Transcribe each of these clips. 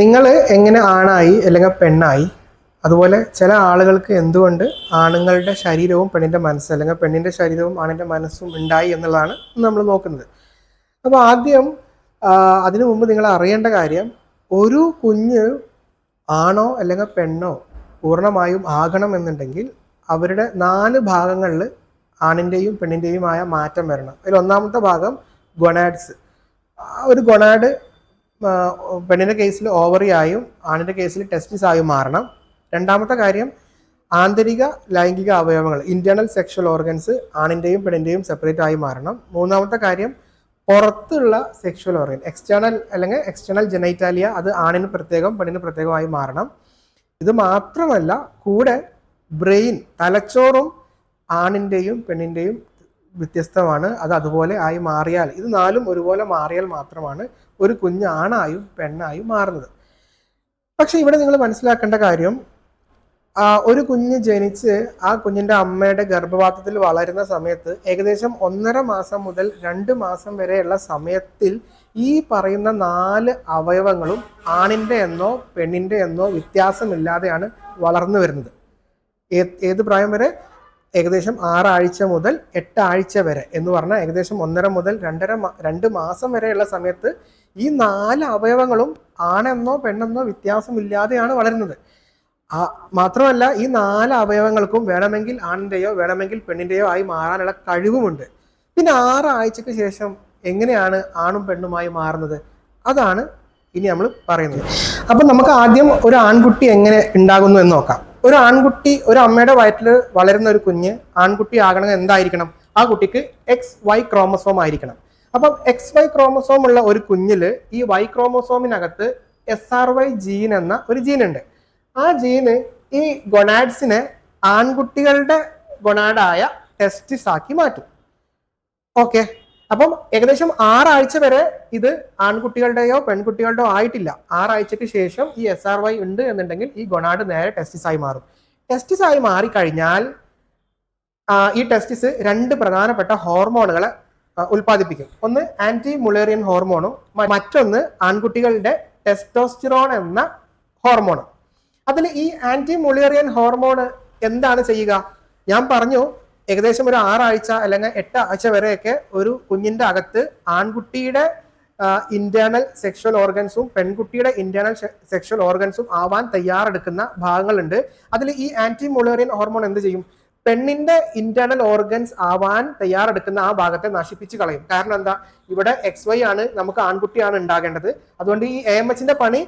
നിങ്ങൾ എങ്ങനെ ആണായി അല്ലെങ്കിൽ പെണ്ണായി? അതുപോലെ ചില ആളുകൾക്ക് എന്തുകൊണ്ട് ആണുങ്ങളുടെ ശരീരവും പെണ്ണിന്റെ മനസ്സ് അല്ലെങ്കിൽ പെണ്ണിന്റെ ശരീരവും ആണിന്റെ മനസ്സും ഉണ്ടായി എന്നുള്ളതാണ് നമ്മൾ നോക്കുന്നത്. അപ്പോൾ ആദ്യം അതിനു മുമ്പ് നിങ്ങൾ അറിയേണ്ട കാര്യം ഒരു കുഞ്ഞ് ആണോ അല്ലെങ്കിൽ പെണ്ണോ പൂർണമായും ആകണം എന്നുണ്ടെങ്കിൽ അവരുടെ നാല് ഭാഗങ്ങളിൽ ആണിന്റെയും പെണ്ണിന്റെയുമായ മാറ്റം വരണം. അതിൽ ഒന്നാമത്തെ ഭാഗം ഗൊണാഡ്സ്. ഒരു ഗൊണാഡ് പെണ്ണിന്റെ കേസിൽ ഓവറി ആയും ആണിന്റെ കേസിൽ ടെസ്റ്റിസ് ആയും മാറണം. രണ്ടാമത്തെ കാര്യം ആന്തരിക ലൈംഗിക അവയവങ്ങൾ ഇന്റേണൽ സെക്ഷൽ ഓർഗൻസ് ആണിന്റെയും പെണ്ണിന്റെയും സെപ്പറേറ്റ് ആയി മാറണം. മൂന്നാമത്തെ കാര്യം പുറത്തുള്ള സെക്ഷൽ ഓർഗൻ എക്സ്റ്റേണൽ അല്ലെങ്കിൽ എക്സ്റ്റേണൽ ജെനൈറ്റാലിയ അത് ആണിന് പ്രത്യേകം പെണ്ണിന് പ്രത്യേകമായി മാറണം. ഇത് മാത്രമല്ല കൂടെ ബ്രെയിൻ തലച്ചോറും ആണിന്റെയും പെണ്ണിന്റെയും വ്യത്യസ്തമാണ്. അത് അതുപോലെ ആയി മാറിയാൽ ഇത് നാലും ഒരുപോലെ മാറിയാൽ മാത്രമാണ് ഒരു കുഞ്ഞ് ആണായും പെണ്ണായും മാറുന്നത്. പക്ഷെ ഇവിടെ നിങ്ങൾ മനസ്സിലാക്കേണ്ട കാര്യം ഒരു കുഞ്ഞ് ജനിച്ച് ആ കുഞ്ഞിന്റെ അമ്മയുടെ ഗർഭപാത്രത്തിൽ വളരുന്ന സമയത്ത് ഏകദേശം ഒന്നര മാസം മുതൽ രണ്ട് മാസം വരെയുള്ള സമയത്തിൽ ഈ പറയുന്ന നാല് അവയവങ്ങളും ആണിന്റെ എന്നോ പെണ്ണിന്റെ എന്നോ വ്യത്യാസമില്ലാതെയാണ് വളർന്നു വരുന്നത്. ഏത് പ്രായം വരെ? ഏകദേശം ആറാഴ്ച മുതൽ എട്ടാഴ്ച വരെ എന്ന് പറഞ്ഞാൽ ഏകദേശം ഒന്നര മുതൽ രണ്ടര രണ്ട് മാസം വരെയുള്ള സമയത്ത് ഈ നാല് അവയവങ്ങളും ആണെന്നോ പെണ്ണെന്നോ വ്യത്യാസമില്ലാതെയാണ് വളരുന്നത്. ആ മാത്രമല്ല ഈ നാല് അവയവങ്ങൾക്കും വേണമെങ്കിൽ ആണിന്റെയോ വേണമെങ്കിൽ പെണ്ണിന്റെയോ ആയി മാറാനുള്ള കഴിവുമുണ്ട്. പിന്നെ ആറാഴ്ചക്ക് ശേഷം എങ്ങനെയാണ് ആണും പെണ്ണുമായി മാറുന്നത്? അതാണ് ഇനി നമ്മൾ പറയുന്നത്. അപ്പം നമുക്ക് ആദ്യം ഒരു ആൺകുട്ടി എങ്ങനെ ഉണ്ടാകുന്നു എന്ന് നോക്കാം. ഒരു ആൺകുട്ടി ഒരു അമ്മയുടെ വയറ്റിൽ വളരുന്ന ഒരു കുഞ്ഞ് ആൺകുട്ടി ആകണമെങ്കിൽ എന്തായിരിക്കണം? ആ കുട്ടിക്ക് എക്സ് വൈ ക്രോമസോം ആയിരിക്കണം. അപ്പം എക്സ് വൈ ക്രോമസോം ഉള്ള ഒരു കുഞ്ഞിൽ ഈ വൈ ക്രോമസോമിനകത്ത് എസ് ആർ വൈ ജീൻ എന്ന ഒരു ജീൻ ഉണ്ട്. ആ ജീന് ഈ ഗൊണാഡ്സിനെ ആൺകുട്ടികളുടെ ഗൊണാഡായ ടെസ്റ്റിസ് ആക്കി മാറ്റും. ഓക്കെ അപ്പം ഏകദേശം ആറാഴ്ച വരെ ഇത് ആൺകുട്ടികളുടെയോ പെൺകുട്ടികളുടെയോ ആയിട്ടില്ല. ആറാഴ്ചക്ക് ശേഷം ഈ എസ് ആർ വൈ ഉണ്ട് എന്നുണ്ടെങ്കിൽ ഈ ഗൊണാഡ് നേരെ ടെസ്റ്റിസായി മാറും. ടെസ്റ്റിസായി മാറിക്കഴിഞ്ഞാൽ ഈ ടെസ്റ്റിസ് രണ്ട് പ്രധാനപ്പെട്ട ഹോർമോണുകളെ ഉൽപ്പാദിപ്പിക്കും. ഒന്ന് ആന്റി മുളേറിയൻ ഹോർമോണും മറ്റൊന്ന് ആൺകുട്ടികളുടെ ടെസ്റ്റോസ്റ്റിറോൺ എന്ന ഹോർമോണും. അതിൽ ഈ ആന്റി മുളേറിയൻ ഹോർമോൺ എന്താണ് ചെയ്യുക? ഞാൻ പറഞ്ഞു ഏകദേശം ഒരു ആറാഴ്ച അല്ലെങ്കിൽ എട്ട് ആഴ്ച വരെയൊക്കെ ഒരു കുഞ്ഞിന്റെ അകത്ത് ആൺകുട്ടിയുടെ ഇന്റേണൽ സെക്ഷൽ ഓർഗൻസും പെൺകുട്ടിയുടെ ഇന്റേണൽ സെക്ഷൽ ഓർഗൻസും ആവാൻ തയ്യാറെടുക്കുന്ന ഭാഗങ്ങളുണ്ട്. അതിൽ ഈ ആന്റി മുളേറിയൻ ഹോർമോൺ എന്ത് ചെയ്യും? പെണ്ണിന്റെ ഇന്റേണൽ ഓർഗൻസ് ആവാൻ തയ്യാറെടുക്കുന്ന ആ ഭാഗത്തെ നശിപ്പിച്ച് കളയും. കാരണം എന്താ? ഇവിടെ എക്സ് വൈ ആണ് നമുക്ക് ആൺകുട്ടിയാണ് ഉണ്ടാകേണ്ടത്. അതുകൊണ്ട് ഈ എ എം എച്ചിന്റെ പണി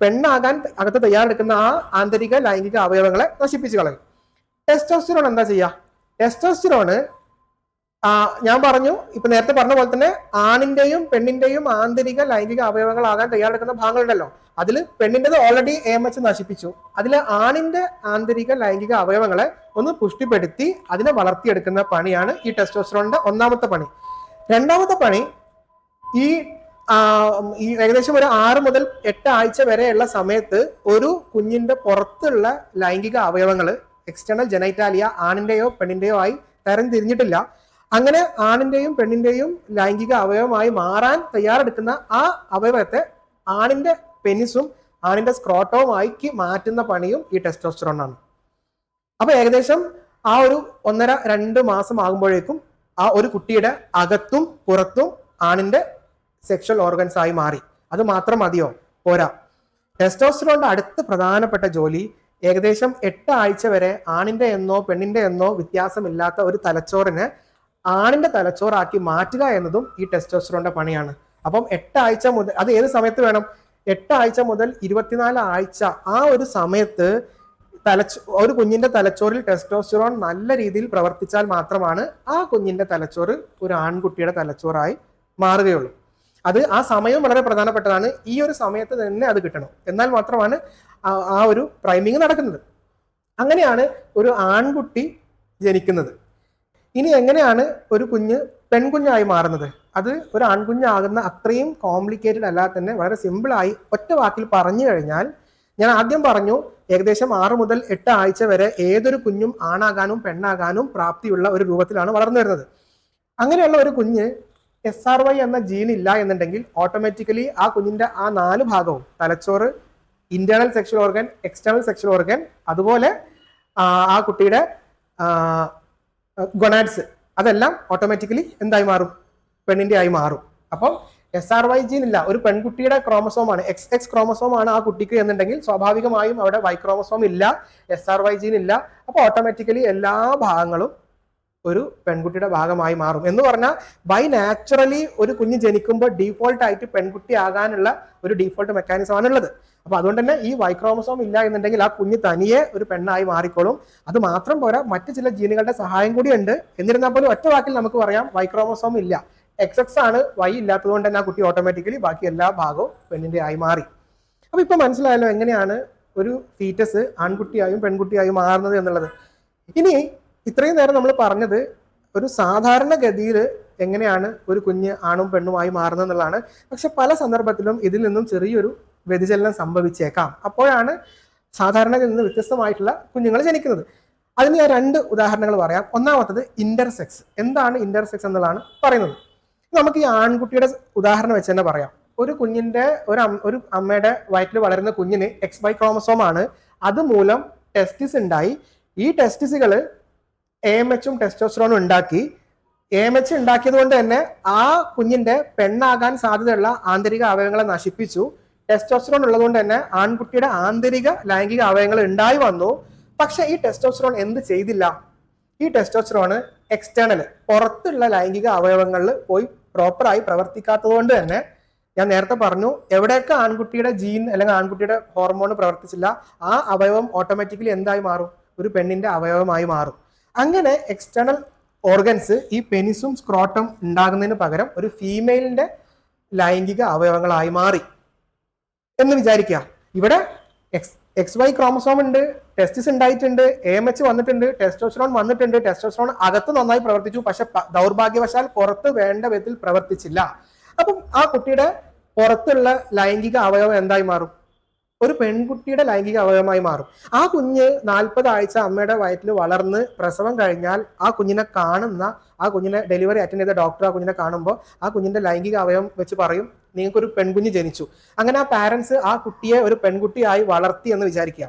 പെണ്ണാകാൻ അകത്ത് തയ്യാറെടുക്കുന്ന ആ ആന്തരിക ലൈംഗിക അവയവങ്ങളെ നശിപ്പിച്ച് കളയും. ടെസ്റ്റോസ്റ്റിറോൺ എന്താ ചെയ്യുക ടെസ്റ്റോസ്റ്റിറോണ് ഞാൻ പറഞ്ഞു ഇപ്പൊ നേരത്തെ പറഞ്ഞ പോലെ തന്നെ ആണിന്റെയും പെണ്ണിന്റെയും ആന്തരിക ലൈംഗിക അവയവങ്ങളാകാൻ തയ്യാറെടുക്കുന്ന ഭാഗങ്ങളുണ്ടല്ലോ. അതിൽ പെണ്ണിന്റെത് ഓൾറെഡി എം എച്ച് നശിപ്പിച്ചു. അതിൽ ആണിന്റെ ആന്തരിക ലൈംഗിക അവയവങ്ങളെ ഒന്ന് പുഷ്ടിപ്പെടുത്തി അതിനെ വളർത്തിയെടുക്കുന്ന പണിയാണ് ഈ ടെസ്റ്റോസ്റ്ററോണിന്റെ ഒന്നാമത്തെ പണി. രണ്ടാമത്തെ പണി ഈ ഈ ഏകദേശം ഒരു ആറ് മുതൽ എട്ട് ആഴ്ച വരെയുള്ള സമയത്ത് ഒരു കുഞ്ഞിന്റെ പുറത്തുള്ള ലൈംഗിക അവയവങ്ങൾ എക്സ്റ്റേണൽ ജനൈറ്റാലിയ ആണിന്റെയോ പെണ്ണിന്റെയോ ആയി തരം തിരിഞ്ഞിട്ടില്ല അങ്ങനെ ആണിന്റെയും പെണ്ണിന്റെയും ലൈംഗിക അവയവമായി മാറാൻ തയ്യാറെടുക്കുന്ന ആ അവയവത്തെ ആണിന്റെ പെനിസും ആണിന്റെ സ്ക്രോട്ടവുമായിക്ക് മാറ്റുന്ന പണിയും ഈ ടെസ്റ്റോസ്റ്ററോൺ ആണ് അപ്പൊ ഏകദേശം ആ ഒരു ഒന്നര രണ്ട് മാസം ആകുമ്പോഴേക്കും ആ ഒരു കുട്ടിയുടെ അകത്തും പുറത്തും ആണിന്റെ സെക്ഷൽ ഓർഗൻസ് ആയി മാറി. അത് മാത്രം മതിയോ? പോരാ. ടെസ്റ്റോസ്റ്ററോണിന്റെ അടുത്ത പ്രധാനപ്പെട്ട ജോലി ഏകദേശം എട്ട് ആഴ്ച വരെ ആണിന്റെ എന്നോ പെണ്ണിന്റെ എന്നോ വ്യത്യാസമില്ലാത്ത ഒരു തലച്ചോറിനെ ആണിന്റെ തലച്ചോറാക്കി മാറ്റുക എന്നതും ഈ ടെസ്റ്റോസ്റ്ററോണിന്റെ പണിയാണ്. അപ്പം എട്ടാഴ്ച മുതൽ അത് ഏത് സമയത്ത് വേണം? എട്ടാഴ്ച മുതൽ ഇരുപത്തിനാല് ആഴ്ച ആ ഒരു സമയത്ത് തലച്ചോ ഒരു കുഞ്ഞിന്റെ തലച്ചോറിൽ ടെസ്റ്റോസ്റ്ററോൺ നല്ല രീതിയിൽ പ്രവർത്തിച്ചാൽ മാത്രമാണ് ആ കുഞ്ഞിന്റെ തലച്ചോറ് ഒരു ആൺകുട്ടിയുടെ തലച്ചോറായി മാറുകയുള്ളൂ. അത് ആ സമയം വളരെ പ്രധാനപ്പെട്ടതാണ്. ഈ ഒരു സമയത്ത് തന്നെ അത് കിട്ടണം. എന്നാൽ മാത്രമാണ് ആ- ഒരു പ്രൈമിങ് നടക്കുന്നത്. അങ്ങനെയാണ് ഒരു ആൺകുട്ടി ജനിക്കുന്നത്. ഇനി എങ്ങനെയാണ് ഒരു കുഞ്ഞ് പെൺകുഞ്ഞായി മാറുന്നത്? അത് ഒരു ആൺകുഞ്ഞാകുന്ന അത്രയും കോംപ്ലിക്കേറ്റഡ് അല്ലാതെ തന്നെ വളരെ സിമ്പിളായി ഒറ്റ വാക്കിൽ പറഞ്ഞു കഴിഞ്ഞാൽ ഞാൻ ആദ്യം പറഞ്ഞു ഏകദേശം ആറ് മുതൽ എട്ട് ആഴ്ച വരെ ഏതൊരു കുഞ്ഞും ആണാകാനും പെണ്ണാകാനും പ്രാപ്തിയുള്ള ഒരു രൂപത്തിലാണ് വളർന്നു വരുന്നത്. അങ്ങനെയുള്ള ഒരു കുഞ്ഞ് എസ് ആർ വൈ എന്ന ജീൻ ഇല്ല എന്നുണ്ടെങ്കിൽ ഓട്ടോമാറ്റിക്കലി ആ കുഞ്ഞിന്റെ ആ നാല് ഭാഗവും തലച്ചോറ് internal sexual organ external sexual organ അതുപോലെ ആ, കുട്ടിയുടെ ഗൊണാഡ്സ് അതെല്ലാം ഓട്ടോമാറ്റിക്കലി എന്തായി മാറും? പെണ്ണിന്റെ ആയി മാറും. അപ്പം എസ് ആർ വൈ ജീൻ ഇല്ല. ഒരു പെൺകുട്ടിയുടെ ക്രോമസോം ആണ്. എക്സ് എക്സ് ക്രോമസോം ആണ് ആ കുട്ടിക്ക് എന്നുണ്ടെങ്കിൽ സ്വാഭാവികമായും അവിടെ വൈ ക്രോമസോം ഇല്ല എസ് ആർ വൈ ജീൻ ഇല്ല. അപ്പൊ ഓട്ടോമാറ്റിക്കലി എല്ലാ ഭാഗങ്ങളും ഒരു പെൺകുട്ടിയുടെ ഭാഗമായി മാറും. എന്ന് പറഞ്ഞാൽ ബൈ നാച്ചുറലി ഒരു കുഞ്ഞ് ജനിക്കുമ്പോൾ ഡീഫോൾട്ട് ആയിട്ട് പെൺകുട്ടി ആകാനുള്ള ഒരു ഡീഫോൾട്ട് മെക്കാനിസം ആണുള്ളത് അപ്പൊ അതുകൊണ്ട് തന്നെ ഈ വൈക്രോമസോം ഇല്ല എന്നുണ്ടെങ്കിൽ ആ കുഞ്ഞ് തനിയെ ഒരു പെണ്ണായി മാറിക്കോളും. അത് മാത്രം പോരാ മറ്റു ചില ജീനുകളുടെ സഹായം കൂടി ഉണ്ട്. എന്നിരുന്നാൽ പോലും ഒറ്റ വാക്കിൽ നമുക്ക് പറയാം വൈക്രോമസോം ഇല്ല. എക്സ് എക്സ് ആണ് വൈ ഇല്ലാത്തതുകൊണ്ട് തന്നെ ആ കുട്ടി ഓട്ടോമാറ്റിക്കലി ബാക്കി എല്ലാ ഭാഗവും പെണ്ണിന്റെ ആയി മാറി. അപ്പൊ ഇപ്പൊ മനസ്സിലായല്ലോ എങ്ങനെയാണ് ഒരു ഫീറ്റസ് ആൺകുട്ടിയായും പെൺകുട്ടിയായും മാറുന്നത് എന്നുള്ളത്. ഇനി ഇത്രയും നേരം നമ്മൾ പറഞ്ഞത് ഒരു സാധാരണ ഗതിയിൽ എങ്ങനെയാണ് ഒരു കുഞ്ഞ് ആണും പെണ്ണുമായി മാറുന്നത് എന്നുള്ളതാണ്. പക്ഷെ പല സന്ദർഭത്തിലും ഇതിൽ നിന്നും ചെറിയൊരു വ്യതിചലനം സംഭവിച്ചേക്കാം. അപ്പോഴാണ് സാധാരണയിൽ നിന്ന് വ്യത്യസ്തമായിട്ടുള്ള കുഞ്ഞുങ്ങൾ ജനിക്കുന്നത്. അതിന് ഞാൻ രണ്ട് ഉദാഹരണങ്ങൾ പറയാം. ഒന്നാമത്തത് ഇന്റർസെക്സ് എന്താണ് ഇന്റർസെക്സ് എന്നുള്ളതാണ് പറയുന്നത്. നമുക്ക് ഈ ആൺകുട്ടിയുടെ ഉദാഹരണം വെച്ച് തന്നെ പറയാം. ഒരു കുഞ്ഞിന്റെ ഒരു ഒരു അമ്മയുടെ വയറ്റിൽ വളരുന്ന കുഞ്ഞിന് എക്സ് ബൈ ക്രോമസോം ആണ്. അതുമൂലം ടെസ്റ്റിസ് ഉണ്ടായി. ഈ ടെസ്റ്റിസുകൾ എ എം എച്ചും ടെസ്റ്റോസ്റ്ററോണും ഉണ്ടാക്കി. എ എം എച്ച് ഉണ്ടാക്കിയത് കൊണ്ട് തന്നെ ആ കുഞ്ഞിന്റെ പെണ്ണാകാൻ സാധ്യതയുള്ള ആന്തരിക അവയവങ്ങളെ നശിപ്പിച്ചു. ടെസ്റ്റോസ്റ്ററോൺ ഉള്ളതുകൊണ്ട് തന്നെ ആൺകുട്ടിയുടെ ആന്തരിക ലൈംഗിക അവയവങ്ങൾ ഉണ്ടായി വന്നു. പക്ഷെ ഈ ടെസ്റ്റോസ്റ്ററോൺ എന്ത് ചെയ്തില്ല? ഈ ടെസ്റ്റോസ്റ്ററോൺ എക്സ്റ്റേണൽ പുറത്തുള്ള ലൈംഗിക അവയവങ്ങളിൽ പോയി പ്രോപ്പറായി പ്രവർത്തിക്കാത്തത് കൊണ്ട് തന്നെ ഞാൻ നേരത്തെ പറഞ്ഞു എവിടെയൊക്കെ ആൺകുട്ടിയുടെ ജീൻ അല്ലെങ്കിൽ ആൺകുട്ടിയുടെ ഹോർമോൺ പ്രവർത്തിച്ചില്ല ആ അവയവം ഓട്ടോമാറ്റിക്കലി എന്തായി മാറും? ഒരു പെണ്ണിന്റെ അവയവമായി മാറും. അങ്ങനെ എക്സ്റ്റേണൽ ഓർഗൻസ് ഈ പെനിസും സ്ക്രോട്ടം ഉണ്ടാകുന്നതിന് പകരം ഒരു ഫീമെയിലിന്റെ ലൈംഗിക അവയവങ്ങളായി മാറി. എന്ന് വിചാരിക്കുക. ഇവിടെ എക്സ് എക്സ് വൈ ക്രോമസോം ഉണ്ട് ടെസ്റ്റിസ് ഉണ്ടായിട്ടുണ്ട് എ എം എച്ച് വന്നിട്ടുണ്ട് ടെസ്റ്റോസ്ട്രോൺ വന്നിട്ടുണ്ട് ടെസ്റ്റോസ്ട്രോൺ അകത്ത് നന്നായി പ്രവർത്തിച്ചു പക്ഷെ ദൗർഭാഗ്യവശാൽ പുറത്ത് വേണ്ട വിധത്തിൽ പ്രവർത്തിച്ചില്ല. അപ്പം ആ കുട്ടിയുടെ പുറത്തുള്ള ലൈംഗിക അവയവം എന്തായി മാറും? ഒരു പെൺകുട്ടിയുടെ ലൈംഗിക അവയവമായി മാറും. ആ കുഞ്ഞ് നാൽപ്പത് ആഴ്ച അമ്മയുടെ വയറ്റിൽ വളർന്ന് പ്രസവം കഴിഞ്ഞാൽ ആ കുഞ്ഞിനെ കാണുന്ന ആ കുഞ്ഞിനെ ഡെലിവറി അറ്റൻഡ് ചെയ്ത ഡോക്ടർ ആ കുഞ്ഞിനെ കാണുമ്പോൾ ആ കുഞ്ഞിന്റെ ലൈംഗിക അവയവം വെച്ച് പറയും നിങ്ങൾക്കൊരു പെൺകുഞ്ഞ് ജനിച്ചു. അങ്ങനെ ആ പാരൻസ് ആ കുട്ടിയെ ഒരു പെൺകുട്ടിയായി വളർത്തി എന്ന് വിചാരിക്കുക.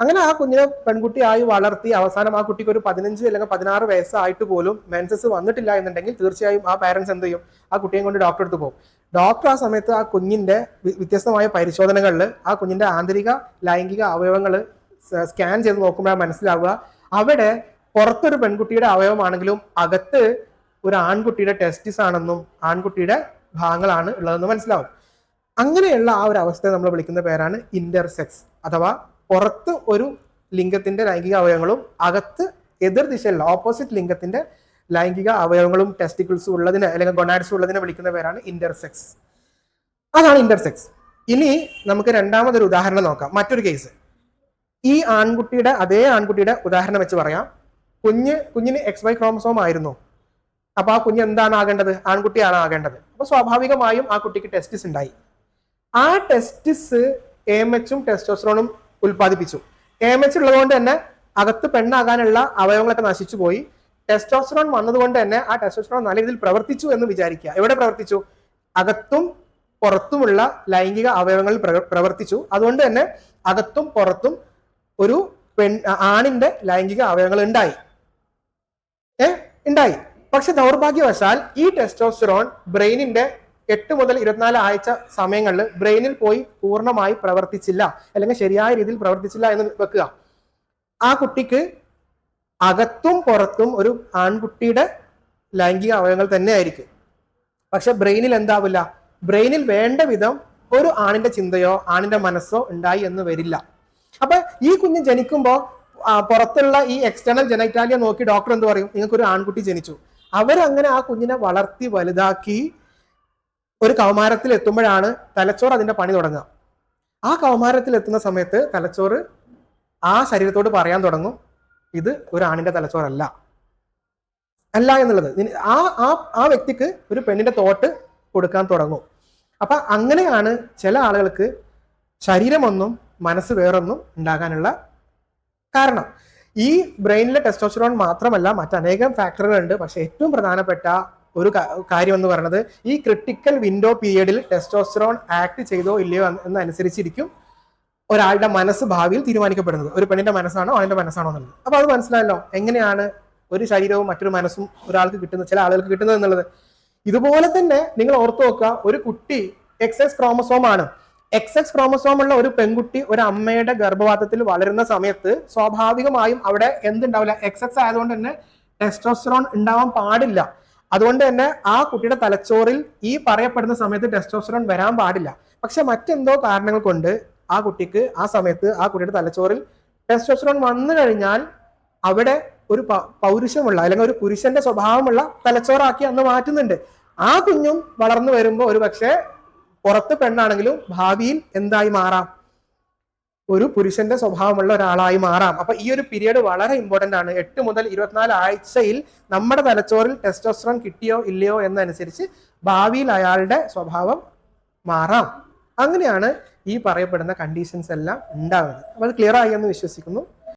അങ്ങനെ ആ കുഞ്ഞിനെ പെൺകുട്ടിയായി വളർത്തി അവസാനം ആ കുട്ടിക്ക് ഒരു പതിനഞ്ച് അല്ലെങ്കിൽ പതിനാറ് വയസ്സായിട്ട് പോലും മെൻസസ് വന്നിട്ടില്ല എന്നുണ്ടെങ്കിൽ തീർച്ചയായും ആ പാരന്റ്സ് എന്ത് ചെയ്യും? ആ കുട്ടിയെ കൊണ്ട് ഡോക്ടറെ അടുത്ത് പോകും. ഡോക്ടർ ആ സമയത്ത് ആ കുഞ്ഞിന്റെ വ്യത്യസ്തമായ പരിശോധനകളിൽ ആ കുഞ്ഞിന്റെ ആന്തരിക ലൈംഗിക അവയവങ്ങൾ സ്കാൻ ചെയ്ത് നോക്കുമ്പോഴാണ് മനസ്സിലാവുക. അവിടെ പുറത്തൊരു പെൺകുട്ടിയുടെ അവയവമാണെങ്കിലും അകത്ത് ഒരു ആൺകുട്ടിയുടെ ടെസ്റ്റിസ് ആണെന്നും ആൺകുട്ടിയുടെ ഭാഗങ്ങളാണ് ഉള്ളതെന്ന് മനസ്സിലാവും. അങ്ങനെയുള്ള ആ ഒരു അവസ്ഥയെ നമ്മൾ വിളിക്കുന്ന പേരാണ് ഇന്റർസെക്സ് അഥവാ പുറത്ത് ഒരു ലിംഗത്തിന്റെ ലൈംഗിക അവയവങ്ങളും അകത്ത് എതിർ ദിശയിലുള്ള ഓപ്പോസിറ്റ് ലിംഗത്തിന്റെ ലൈംഗിക അവയവങ്ങളും ടെസ്റ്റിക്കിൾസും ഉള്ളതിന് അല്ലെങ്കിൽ ഗൊണാഡ്സും ഉള്ളതിനെ വിളിക്കുന്ന പേരാണ് ഇന്റർസെക്സ് അതാണ് ഇന്റർസെക്സ് ഇനി നമുക്ക് രണ്ടാമതൊരു ഉദാഹരണം നോക്കാം. മറ്റൊരു കേസ് ഈ ആൺകുട്ടിയുടെ അതേ ആൺകുട്ടിയുടെ ഉദാഹരണം വെച്ച് പറയാം. കുഞ്ഞ് കുഞ്ഞിന് എക്സ് വൈ ക്രോമസോം ആയിരുന്നു. അപ്പൊ ആ കുഞ്ഞ് എന്താണ് ആകേണ്ടത്? ആൺകുട്ടിയാണ് ആകേണ്ടത്. അപ്പൊ സ്വാഭാവികമായും ആ കുട്ടിക്ക് ടെസ്റ്റിസ് ഉണ്ടായി. ആ ടെസ്റ്റിസ് എ എച്ചും ടെസ്റ്റോസ്റ്ററോണും ഉൽപ്പാദിപ്പിച്ചു. ഏമച്ച് ഉള്ളതുകൊണ്ട് തന്നെ അകത്ത് പെണ്ണാകാനുള്ള അവയവങ്ങളൊക്കെ നശിച്ചു പോയി. ടെസ്റ്റോസ്റ്ററോൺ വന്നതുകൊണ്ട് തന്നെ ആ ടെസ്റ്റോസ്റ്ററോൺ നല്ല രീതിയിൽ പ്രവർത്തിച്ചു എന്ന് വിചാരിക്കുക. എവിടെ പ്രവർത്തിച്ചു? അകത്തും പുറത്തുമുള്ള ലൈംഗിക അവയവങ്ങളിൽ പ്രവർത്തിച്ചു. അതുകൊണ്ട് തന്നെ അകത്തും പുറത്തും ഒരു പെൺ ആണിന്റെ ലൈംഗിക അവയവങ്ങൾ ഉണ്ടായി. ഏ? ഉണ്ടായി. പക്ഷെ ദൗർഭാഗ്യവശാൽ ഈ ടെസ്റ്റോസ്റ്ററോൺ ബ്രെയിനിന്റെ എട്ട് മുതൽ ഇരുപത്തിനാല് ആഴ്ച സമയങ്ങളിൽ ബ്രെയിനിൽ പോയി പൂർണമായി പ്രവർത്തിച്ചില്ല. അല്ലെങ്കിൽ ശരിയായ രീതിയിൽ പ്രവർത്തിച്ചില്ല എന്ന് വെക്കുക. ആ കുട്ടിക്ക് അകത്തും പുറത്തും ഒരു ആൺകുട്ടിയുടെ ലൈംഗിക അവയവങ്ങൾ തന്നെ ആയിരിക്കും പക്ഷെ ബ്രെയിനിൽ എന്താവില്ല? ബ്രെയിനിൽ വേണ്ട വിധം ഒരു ആണിന്റെ ചിന്തയോ ആണിന്റെ മനസ്സോ ഉണ്ടായി എന്ന് വരില്ല. അപ്പൊ ഈ കുഞ്ഞ് ജനിക്കുമ്പോൾ പുറത്തുള്ള ഈ എക്സ്റ്റേണൽ ജനൈറ്റാലിയ നോക്കി ഡോക്ടർ എന്ത് പറയും? നിങ്ങൾക്ക് ഒരു ആൺകുട്ടി ജനിച്ചു. അവരങ്ങനെ ആ കുഞ്ഞിനെ വളർത്തി വലുതാക്കി ഒരു കൗമാരത്തിൽ എത്തുമ്പോഴാണ് തലച്ചോറ് അതിന്റെ പണി തുടങ്ങുക. ആ കൗമാരത്തിൽ എത്തുന്ന സമയത്ത് തലച്ചോറ് ആ ശരീരത്തോട് പറയാൻ തുടങ്ങും ഇത് ഒരു ആണിന്റെ തലച്ചോറല്ല. അല്ല എന്നുള്ളത്. ആ ആ ആ വ്യക്തിക്ക് ഒരു പെണ്ണിന്റെ തോട്ട് കൊടുക്കാൻ തുടങ്ങും. അപ്പൊ അങ്ങനെയാണ് ചില ആളുകൾക്ക് ശരീരമൊന്നും മനസ്സ് വേറൊന്നും ഉണ്ടാകാനുള്ള കാരണം. ഈ ബ്രെയിനിലെ ടെസ്റ്റോസ്റ്ററോൺ മാത്രമല്ല മറ്റനേകം ഫാക്ടറുകളുണ്ട് പക്ഷെ ഏറ്റവും പ്രധാനപ്പെട്ട ഒരു കാര്യം എന്ന് പറയുന്നത് ഈ ക്രിട്ടിക്കൽ വിൻഡോ പീരീഡിൽ ടെസ്റ്റോസ്റ്ററോൺ ആക്ട് ചെയ്തോ ഇല്ലയോ എന്ന് എന്നനുസരിച്ചിരിക്കും ഒരാളുടെ മനസ്സ് ഭാവിയിൽ തീരുമാനിക്കപ്പെടുന്നത്. ഒരു പെണ്ണിന്റെ മനസ്സാണോ അവന്റെ മനസ്സാണോ എന്നുള്ളത്. അപ്പൊ അത് മനസ്സിലായല്ലോ എങ്ങനെയാണ് ഒരു ശരീരവും മറ്റൊരു മനസ്സും ഒരാൾക്ക് കിട്ടുന്നത് ചില ആളുകൾക്ക് കിട്ടുന്നത് എന്നുള്ളത്. ഇതുപോലെ തന്നെ നിങ്ങൾ ഓർത്തു നോക്കുക ഒരു കുട്ടി എക്സ് എക്സ് ക്രോമസോം ആണ്. എക്സ് എക്സ് ക്രോമസോം ഉള്ള ഒരു പെൺകുട്ടി ഒരു അമ്മയുടെ ഗർഭപാത്രത്തിൽ വളരുന്ന സമയത്ത് സ്വാഭാവികമായും അവിടെ എന്തുണ്ടാവില്ല? എക്സ് എക്സ് ആയതുകൊണ്ട് തന്നെ ടെസ്റ്റോസ്റ്ററോൺ ഉണ്ടാവാൻ പാടില്ല. അതുകൊണ്ട് തന്നെ ആ കുട്ടിയുടെ തലച്ചോറിൽ ഈ പറയപ്പെടുന്ന സമയത്ത് ടെസ്റ്റോസ്റ്ററോൺ വരാൻ പാടില്ല. പക്ഷെ മറ്റെന്തോ കാരണങ്ങൾ കൊണ്ട് ആ കുട്ടിക്ക് ആ സമയത്ത് ആ കുട്ടിയുടെ തലച്ചോറിൽ ടെസ്റ്റോസ്റ്ററോൺ വന്നു കഴിഞ്ഞാൽ അവിടെ ഒരു പൗരുഷമുള്ള അല്ലെങ്കിൽ ഒരു പുരുഷന്റെ സ്വഭാവമുള്ള തലച്ചോറാക്കി അന്ന് മാറ്റുന്നുണ്ട്. ആ കുഞ്ഞും വളർന്നു വരുമ്പോൾ ഒരു പക്ഷേ പുറത്ത് പെണ്ണാണെങ്കിലും ഭാവിയിൽ എന്തായി മാറാം. ഒരു പുരുഷന്റെ സ്വഭാവമുള്ള ഒരാളായി മാറാം. അപ്പൊ ഈ ഒരു പീരീഡ് വളരെ ഇമ്പോർട്ടന്റ് ആണ്. എട്ട് മുതൽ ഇരുപത്തിനാല് ആഴ്ചയിൽ നമ്മുടെ തലച്ചോറിൽ ടെസ്റ്റോസ്ട്രോൺ കിട്ടിയോ ഇല്ലയോ എന്നനുസരിച്ച് ഭാവിയിൽ അയാളുടെ സ്വഭാവം മാറാം. അങ്ങനെയാണ് ഈ പറയപ്പെടുന്ന കണ്ടീഷൻസ് എല്ലാം ഉണ്ടാകുന്നത്. അപ്പോൾ അത് ക്ലിയർ ആയി എന്ന് വിശ്വസിക്കുന്നു.